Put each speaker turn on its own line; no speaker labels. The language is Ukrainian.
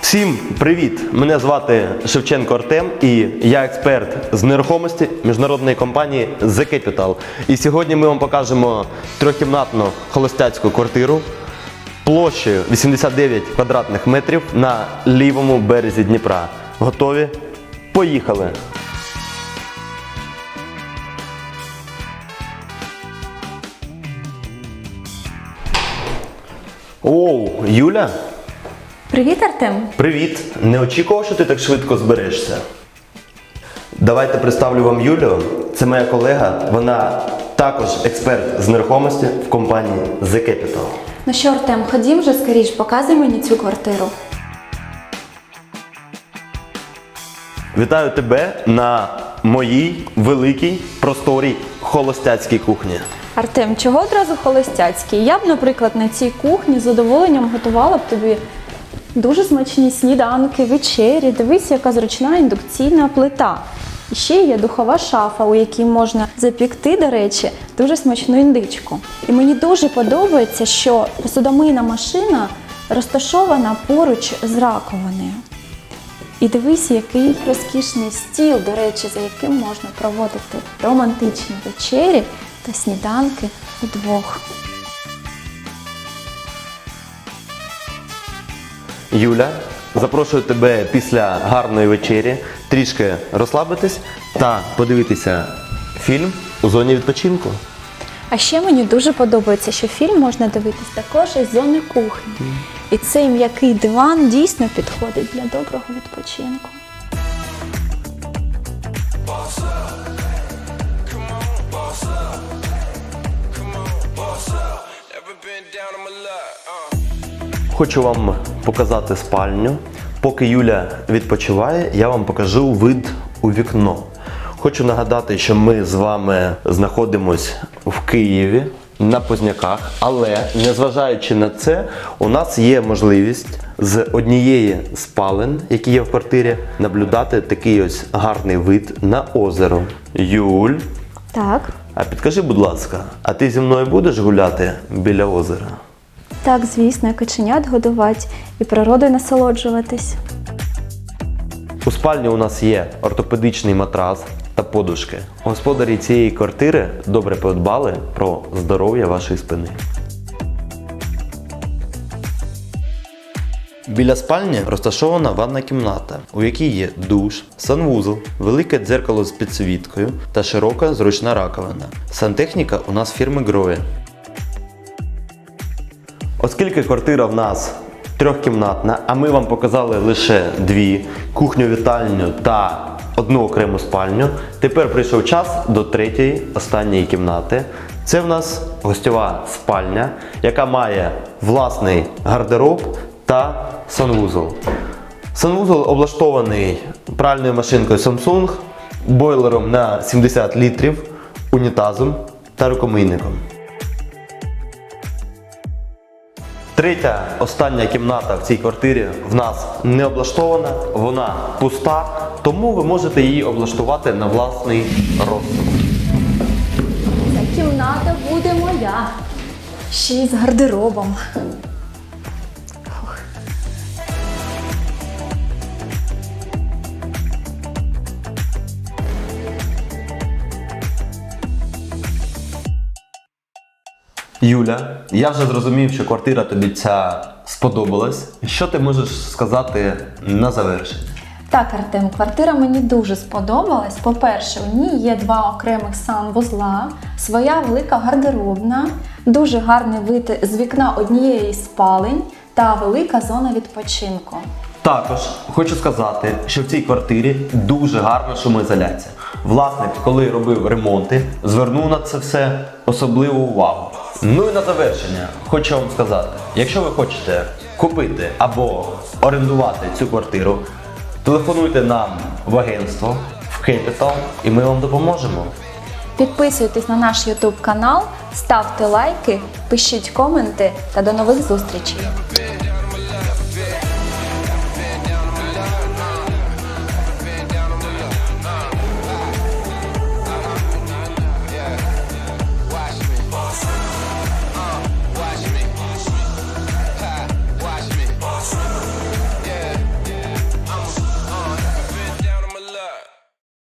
Всім привіт! Мене звати Шевченко Артем і я експерт з нерухомості міжнародної компанії The Capital. І сьогодні ми вам покажемо трьохкімнатну холостяцьку квартиру площею 89 квадратних метрів на лівому березі Дніпра. Готові? Поїхали! Оу, Юля?
Привіт, Артем.
Привіт! Не очікував, що ти так швидко зберешся. Давайте представлю вам Юлію. Це моя колега. Вона також експерт з нерухомості в компанії The Capital.
Ну що, Артем, ходім вже скоріш, показуй мені цю квартиру.
Вітаю тебе на моїй великій просторій холостяцькій кухні.
Артем, чого одразу холостяцький? Я б, наприклад, на цій кухні з задоволенням готувала б тобі дуже смачні сніданки, вечері. Дивись, яка зручна індукційна плита. Ще є духова шафа, у якій можна запікти, до речі, дуже смачну індичку. І мені дуже подобається, що посудомийна машина розташована поруч з раковиною. І дивись, який розкішний стіл, до речі, за яким можна проводити романтичні вечері та сніданки удвох.
Юля, запрошую тебе після гарної вечері трішки розслабитись та подивитися фільм у зоні відпочинку.
А ще мені дуже подобається, що фільм можна дивитись також із зони кухні. І цей м'який диван дійсно підходить для доброго відпочинку.
Down on my luck. Uh.
Хочу вам показати спальню. Поки Юля відпочиває, я вам покажу вид у вікно. Хочу нагадати, що ми з вами знаходимось в Києві на Позняках, але незважаючи на це, у нас є можливість з однієї спален, які є в квартирі, наблюдати такий ось гарний вид на озеро. Юль,
Так,
а підкажи, будь ласка, а ти зі мною будеш гуляти біля озера?
Так, звісно, і каченят годувати і природою насолоджуватись.
У спальні у нас є ортопедичний матрас та подушки. Господарі цієї квартири добре подбали про здоров'я вашої спини. Біля спальні розташована ванна кімната, у якій є душ, санвузол, велике дзеркало з підсвіткою та широка зручна раковина. Сантехніка у нас фірми Гроє. Оскільки квартира в нас трьохкімнатна, а ми вам показали лише дві кухню, вітальню та одну окрему спальню. Тепер прийшов час до третьої, останньої кімнати. Це в нас гостьова спальня, яка має власний гардероб та санвузол. Санвузол облаштований пральною машинкою Samsung, бойлером на 70 літрів, унітазом та рукомийником. Третя остання кімната в цій квартирі в нас не облаштована, вона пуста, тому ви можете її облаштувати на власний розсуд.
Ця кімната буде моя. Ще й з гардеробом.
Юля, я вже зрозумів, що квартира тобі ця сподобалась. Що ти можеш сказати на завершення?
Так, Артем, квартира мені дуже сподобалась. По-перше, у ній є два окремих санвузла, своя велика гардеробна, дуже гарний вид з вікна однієї з спалень та велика зона відпочинку.
Також хочу сказати, що в цій квартирі дуже гарна шумоізоляція. Власник, коли робив ремонти, звернув на це все особливу увагу. Ну і на завершення хочу вам сказати: якщо ви хочете купити або орендувати цю квартиру, телефонуйте нам в агентство в Capital і ми вам допоможемо.
Підписуйтесь на наш YouTube канал, ставте лайки, пишіть коменти та до нових зустрічей.